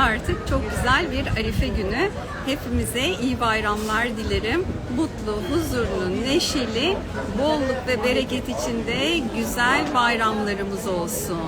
artık çok güzel bir Arife günü. Hepimize iyi bayramlar dilerim. Mutlu, huzurlu, neşeli, bolluk ve bereket içinde güzel bayramlarımız olsun.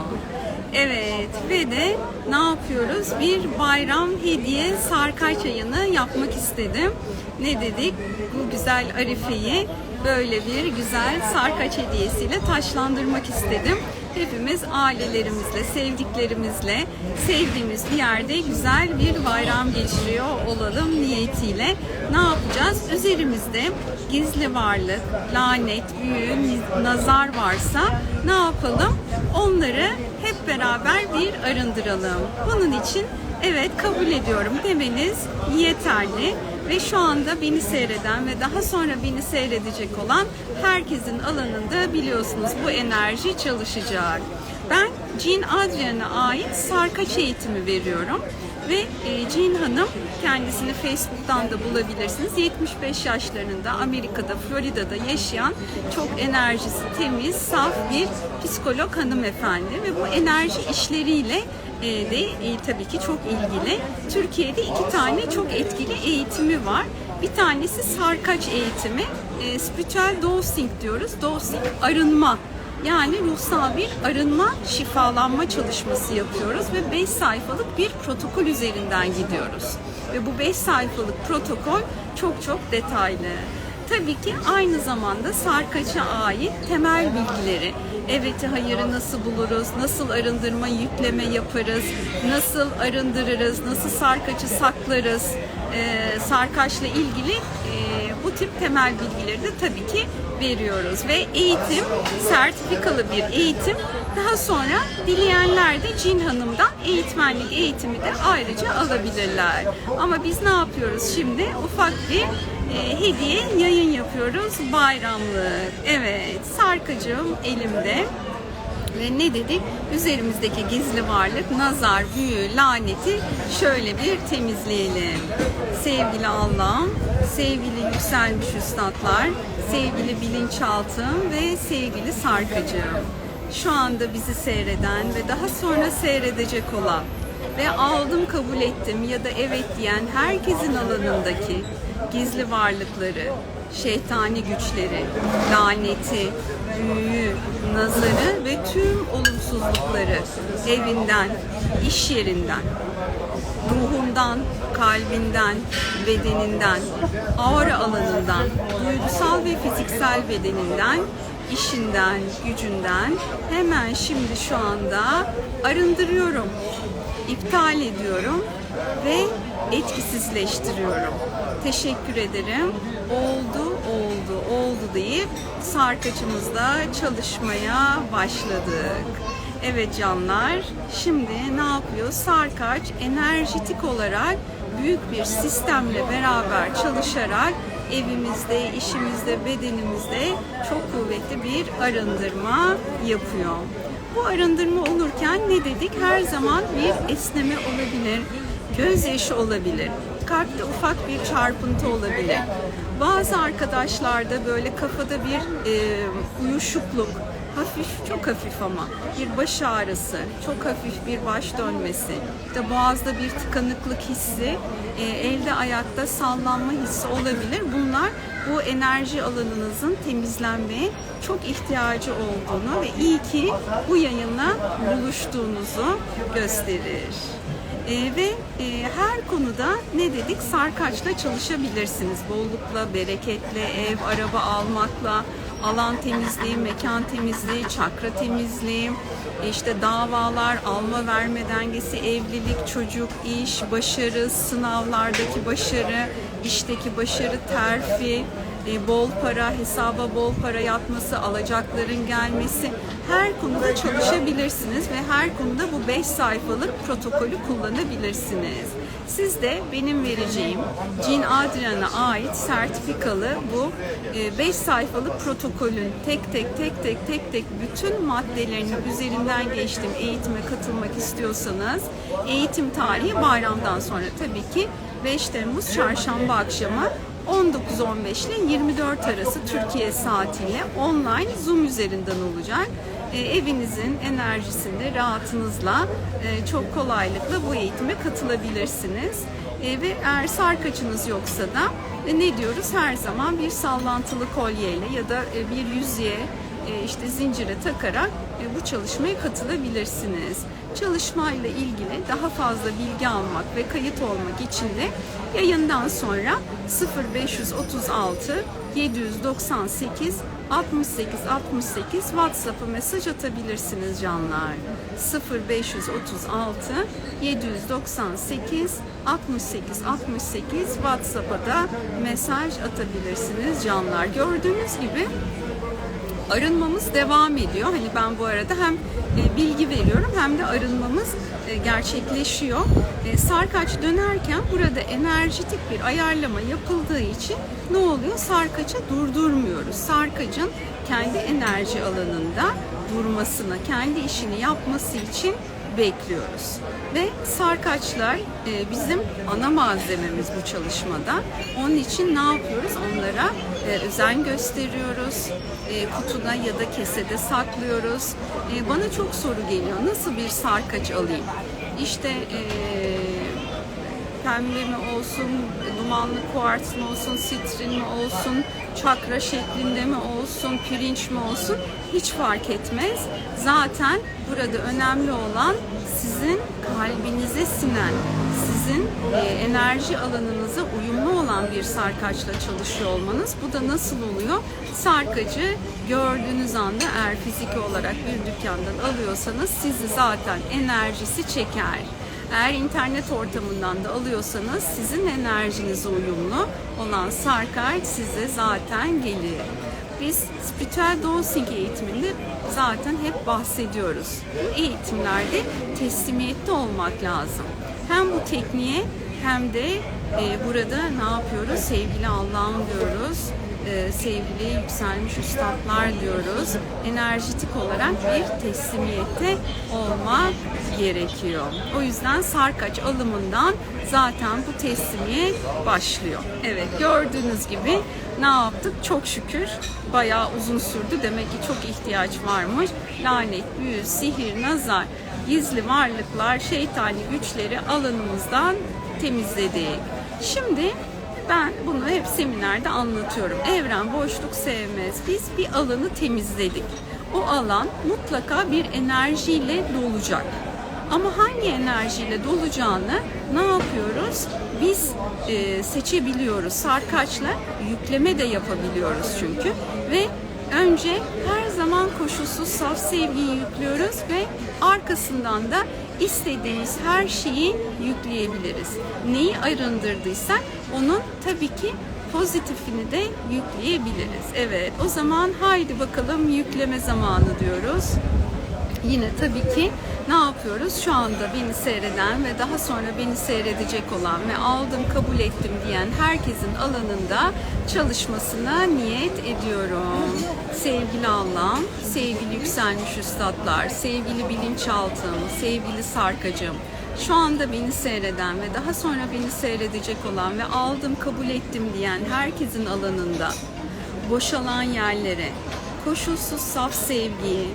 Evet ve de ne yapıyoruz? Bir bayram hediye sarkaç ayını yapmak istedim. Ne dedik? Bu güzel Arife'yi böyle bir güzel sarkaç hediyesiyle taşlandırmak istedim. Hepimiz ailelerimizle, sevdiklerimizle, sevdiğimiz bir yerde güzel bir bayram geçiriyor olalım niyetiyle. Ne yapacağız? Üzerimizde gizli varlık, lanet, büyü, nazar varsa ne yapalım? Onları hep beraber bir arındıralım. Bunun için evet kabul ediyorum demeniz yeterli ve şu anda beni seyreden ve daha sonra beni seyredecek olan herkesin alanında biliyorsunuz bu enerji çalışacak. Ben Jean Adrian'a ait sarkaç eğitimi veriyorum ve e, Jean Hanım kendisini Facebook'tan da bulabilirsiniz. 75 yaşlarında Amerika'da, Florida'da yaşayan çok enerjisi temiz, saf bir psikolog hanımefendi ve bu enerji işleriyle de e, tabii ki çok ilgili. Türkiye'de iki tane çok etkili eğitimi var. Bir tanesi sarkaç eğitimi. E, spiritüel dosing diyoruz. Dosing arınma. Yani ruhsal bir arınma, şifalanma çalışması yapıyoruz ve 5 sayfalık bir protokol üzerinden gidiyoruz. Ve bu 5 sayfalık protokol çok çok detaylı. Tabii ki aynı zamanda sarkaça ait temel bilgileri, eveti hayırı nasıl buluruz, nasıl arındırma yükleme yaparız, nasıl arındırırız, nasıl sarkaçı saklarız, e, sarkaçla ilgili e, bu tip temel bilgileri de tabii ki veriyoruz. Ve eğitim, sertifikalı bir eğitim. Daha sonra dileyenler de Cin Hanım'dan eğitmenlik eğitimi de ayrıca alabilirler. Ama biz ne yapıyoruz şimdi? Ufak bir e, hediye yayın yapıyoruz. Bayramlık. Evet, sarkacığım elimde. Ve ne dedik? Üzerimizdeki gizli varlık, nazar, büyü, laneti şöyle bir temizleyelim. Sevgili Allah'ım, sevgili yükselmiş üstadlar, sevgili bilinçaltım ve sevgili sarkacığım. Şu anda bizi seyreden ve daha sonra seyredecek olan ve aldım kabul ettim ya da evet diyen herkesin alanındaki gizli varlıkları, şeytani güçleri, laneti, büyüyü, nazarı ve tüm olumsuzlukları evinden, iş yerinden, ruhundan, kalbinden, bedeninden, aura alanından, duygusal ve fiziksel bedeninden, işinden, gücünden hemen şimdi şu anda arındırıyorum, iptal ediyorum ve etkisizleştiriyorum. Teşekkür ederim. Oldu, oldu, oldu deyip sarkacımızda çalışmaya başladık. Evet canlar, şimdi ne yapıyor? Sarkaç enerjitik olarak büyük bir sistemle beraber çalışarak evimizde, işimizde, bedenimizde çok kuvvetli bir arındırma yapıyor. Bu arındırma olurken ne dedik? Her zaman bir esneme olabilir, gözyaşı olabilir, kalpte ufak bir çarpıntı olabilir. Bazı arkadaşlarda böyle kafada bir e, uyuşukluk, hafif, çok hafif ama bir baş ağrısı, çok hafif bir baş dönmesi, de boğazda bir tıkanıklık hissi, e, elde ayakta sallanma hissi olabilir. Bunlar bu enerji alanınızın temizlenmeye çok ihtiyacı olduğunu ve iyi ki bu yayınla buluştuğunuzu gösterir. E, ve e, her konuda ne dedik? Sarkaçla çalışabilirsiniz. Bollukla, bereketle, ev, araba almakla, alan temizliği, mekan temizliği, çakra temizliği, işte davalar, alma verme dengesi, evlilik, çocuk, iş, başarı, sınavlardaki başarı, işteki başarı, terfi, e, bol para, hesaba bol para yatması, alacakların gelmesi her konuda çalışabilirsiniz ve her konuda bu 5 sayfalık protokolü kullanabilirsiniz. Siz de benim vereceğim Jean Adrian'a ait sertifikalı bu 5 sayfalık protokolün tek tek tek tek tek tek bütün maddelerini üzerinden geçtiğim eğitime katılmak istiyorsanız eğitim tarihi bayramdan sonra tabii ki 5 Temmuz çarşamba akşamı 19.15 ile 24 arası Türkiye saatiyle online Zoom üzerinden olacak. e, evinizin enerjisinde rahatınızla e, çok kolaylıkla bu eğitime katılabilirsiniz. E, ve eğer sarkaçınız yoksa da e, ne diyoruz? Her zaman bir sallantılı kolyeyle ya da e, bir yüzüğe e, işte zincire takarak e, bu çalışmaya katılabilirsiniz. Çalışmayla ilgili daha fazla bilgi almak ve kayıt olmak için de yayından sonra 0536 798 68 68 WhatsApp'a mesaj atabilirsiniz canlar. 0536 798 68 68 WhatsApp'a da mesaj atabilirsiniz canlar. Gördüğünüz gibi arınmamız devam ediyor. Hani ben bu arada hem e, bilgi veriyorum hem de arınmamız e, gerçekleşiyor. E, Sarkaç dönerken burada enerjitik bir ayarlama yapıldığı için ne oluyor? Sarkaçı durdurmuyoruz. Sarkacın kendi enerji alanında durmasını, kendi işini yapması için bekliyoruz. Ve sarkaçlar bizim ana malzememiz bu çalışmada. Onun için ne yapıyoruz? Onlara e, özen gösteriyoruz. E, kutuda ya da kesede saklıyoruz. E, bana çok soru geliyor. Nasıl bir sarkaç alayım? İşte e, pembe mi olsun, dumanlı kuartz mı olsun, sitrin mi olsun, çakra şeklinde mi olsun, pirinç mi olsun hiç fark etmez. Zaten burada önemli olan sizin kalbinize sinen, sizin e, enerji alanınıza uyumlu olan bir sarkaçla çalışıyor olmanız. Bu da nasıl oluyor? Sarkacı gördüğünüz anda eğer fiziki olarak bir dükkandan alıyorsanız sizi zaten enerjisi çeker. Eğer internet ortamından da alıyorsanız sizin enerjinize uyumlu olan sarkaç size zaten gelir. Biz spiritüel dosing eğitiminde zaten hep bahsediyoruz. Bu eğitimlerde teslimiyette olmak lazım. Hem bu tekniğe hem de e, burada ne yapıyoruz? Sevgili Allah'ım diyoruz e, sevgili yükselmiş üstadlar diyoruz. Enerjitik olarak bir teslimiyette olmak gerekiyor. O yüzden sarkaç alımından zaten bu teslimiyet başlıyor. Evet gördüğünüz gibi ne yaptık? Çok şükür bayağı uzun sürdü. Demek ki çok ihtiyaç varmış. Lanet, büyü, sihir, nazar, gizli varlıklar, şeytani güçleri alanımızdan temizledik. Şimdi ben bunu hep seminerde anlatıyorum. Evren boşluk sevmez. Biz bir alanı temizledik. O alan mutlaka bir enerjiyle dolacak. Ama hangi enerjiyle dolacağını ne yapıyoruz? Biz e, seçebiliyoruz. Sarkaçla yükleme de yapabiliyoruz çünkü. Ve önce her zaman koşulsuz saf sevgiyi yüklüyoruz ve arkasından da istediğimiz her şeyi yükleyebiliriz. Neyi arındırdıysak onun tabii ki pozitifini de yükleyebiliriz. Evet o zaman haydi bakalım yükleme zamanı diyoruz. Yine tabii ki ne yapıyoruz? Şu anda beni seyreden ve daha sonra beni seyredecek olan ve aldım kabul ettim diyen herkesin alanında çalışmasına niyet ediyorum. Sevgili Allah'ım, sevgili yükselmiş üstadlar, sevgili bilinçaltım, sevgili sarkacım, şu anda beni seyreden ve daha sonra beni seyredecek olan ve aldım kabul ettim diyen herkesin alanında boşalan yerlere, koşulsuz saf sevgiyi,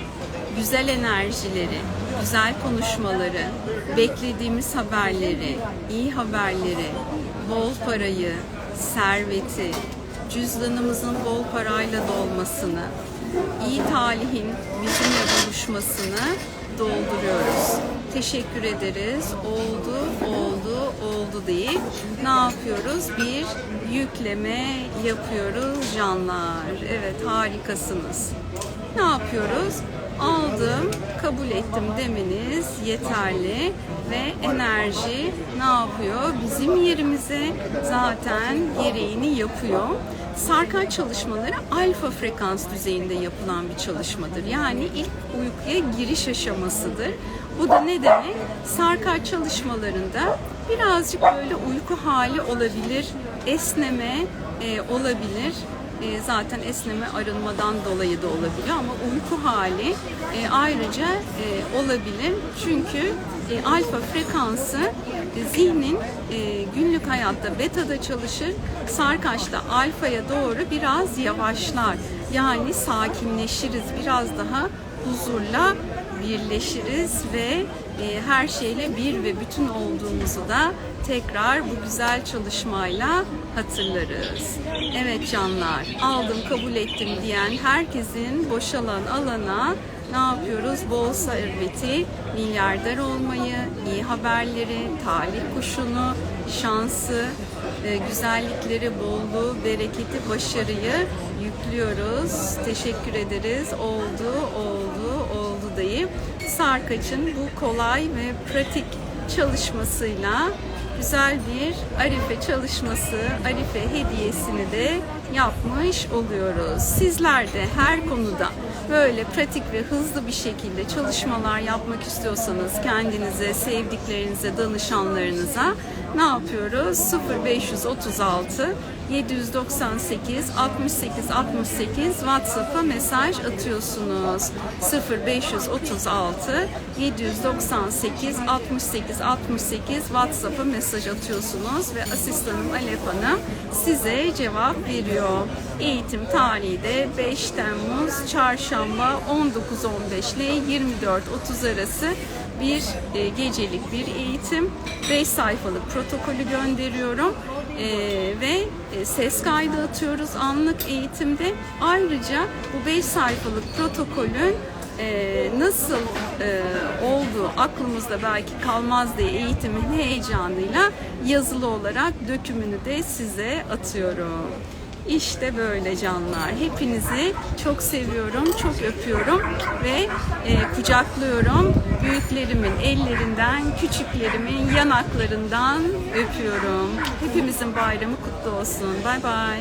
güzel enerjileri, güzel konuşmaları, beklediğimiz haberleri, iyi haberleri, bol parayı, serveti, cüzdanımızın bol parayla dolmasını, iyi talihin bizimle buluşmasını dolduruyoruz. Teşekkür ederiz. Oldu, oldu, oldu deyip ne yapıyoruz? Bir yükleme yapıyoruz canlar. Evet harikasınız. Ne yapıyoruz? Aldım, kabul ettim demeniz yeterli ve enerji ne yapıyor? Bizim yerimize zaten gereğini yapıyor. Sarkan çalışmaları alfa frekans düzeyinde yapılan bir çalışmadır. Yani ilk uykuya giriş aşamasıdır. Bu da ne demek? Sarkan çalışmalarında birazcık böyle uyku hali olabilir, esneme e, olabilir. E, zaten esneme arınmadan dolayı da olabiliyor ama uyku hali e, ayrıca e, olabilir. Çünkü e, alfa frekansı zihnin günlük hayatta betada çalışır, sarkaçta alfaya doğru biraz yavaşlar. Yani sakinleşiriz, biraz daha huzurla birleşiriz ve her şeyle bir ve bütün olduğumuzu da tekrar bu güzel çalışmayla hatırlarız. Evet canlar, aldım kabul ettim diyen herkesin boşalan alana ne yapıyoruz? Bol serveti, milyarder olmayı, iyi haberleri, talih kuşunu, şansı, e, güzellikleri, bolluğu, bereketi, başarıyı yüklüyoruz. Teşekkür ederiz. Oldu, oldu, oldu dayı. Sarkaç'ın bu kolay ve pratik çalışmasıyla güzel bir Arife çalışması, Arife hediyesini de yapmış oluyoruz. Sizler de her konuda böyle pratik ve hızlı bir şekilde çalışmalar yapmak istiyorsanız kendinize, sevdiklerinize, danışanlarınıza ne yapıyoruz? 0536 798 68 68 WhatsApp'a mesaj atıyorsunuz. 0536 798 68 68 WhatsApp'a mesaj atıyorsunuz ve asistanım Alef Hanım size cevap veriyor. Eğitim tarihi de 5 Temmuz Çarşamba 19.15 ile 24.30 arası bir e, gecelik bir eğitim. 5 sayfalık protokolü gönderiyorum. Ee, ve e, ses kaydı atıyoruz anlık eğitimde. Ayrıca bu 5 sayfalık protokolün e, nasıl e, olduğu aklımızda belki kalmaz diye eğitimin heyecanıyla yazılı olarak dökümünü de size atıyorum. İşte böyle canlar. Hepinizi çok seviyorum, çok öpüyorum ve e, kucaklıyorum. Büyüklerimin ellerinden, küçüklerimin yanaklarından öpüyorum. Hepimizin bayramı kutlu olsun. Bay bay.